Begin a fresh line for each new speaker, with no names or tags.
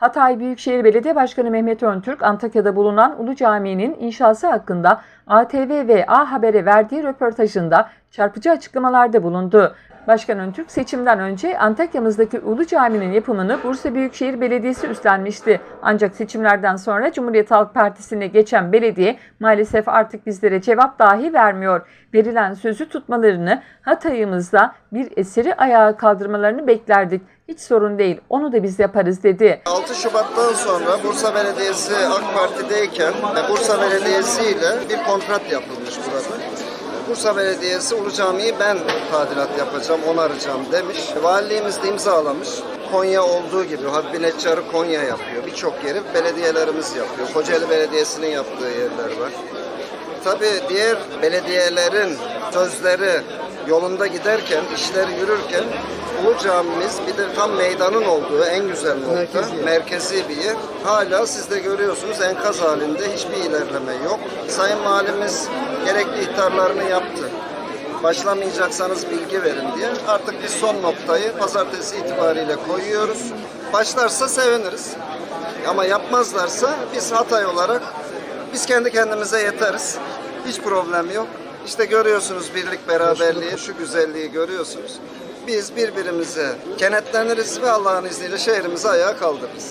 Hatay Büyükşehir Belediye Başkanı Mehmet Öntürk, Antakya'da bulunan Ulu Cami'nin inşası hakkında ATV ve A Haber'e verdiği röportajında çarpıcı açıklamalarda bulundu. Başkan Öntürk seçimden önce Antakya'mızdaki Ulu Cami'nin yapımını Bursa Büyükşehir Belediyesi üstlenmişti. Ancak seçimlerden sonra Cumhuriyet Halk Partisi'ne geçen belediye maalesef artık bizlere cevap dahi vermiyor. Verilen sözü tutmalarını Hatay'ımızda bir eseri ayağa kaldırmalarını beklerdik. Hiç sorun değil onu da biz yaparız dedi.
6 Şubat'tan sonra Bursa Belediyesi AK Parti'deyken e, Bursa Belediyesi ile bir kontrat yapılmış burada. Bursa Belediyesi Ulu Cami'yi ben tadilat yapacağım, onaracağım demiş. Valiliğimiz de imzalamış. Konya olduğu gibi Habbi Neccar'ı Konya yapıyor. Birçok yeri belediyelerimiz yapıyor. Kocaeli Belediyesi'nin yaptığı yerler var. Tabii diğer belediyelerin sözleri yolunda giderken, işleri yürürken Ulu Camimiz bir de tam meydanın olduğu en güzel nokta, merkezi, bir yer. Hala siz de görüyorsunuz enkaz halinde hiçbir ilerleme yok. Sayın Valimiz gerekli ihtarlarını yaptı. Başlamayacaksanız bilgi verin diye. Artık biz son noktayı pazartesi itibariyle koyuyoruz. Başlarsa seviniriz. Ama yapmazlarsa biz Hatay olarak biz kendi kendimize yeteriz. Hiç problem yok. İşte görüyorsunuz birlik beraberliği, şu güzelliği görüyorsunuz. Biz birbirimize kenetleniriz ve Allah'ın izniyle şehrimizi ayağa kaldırırız.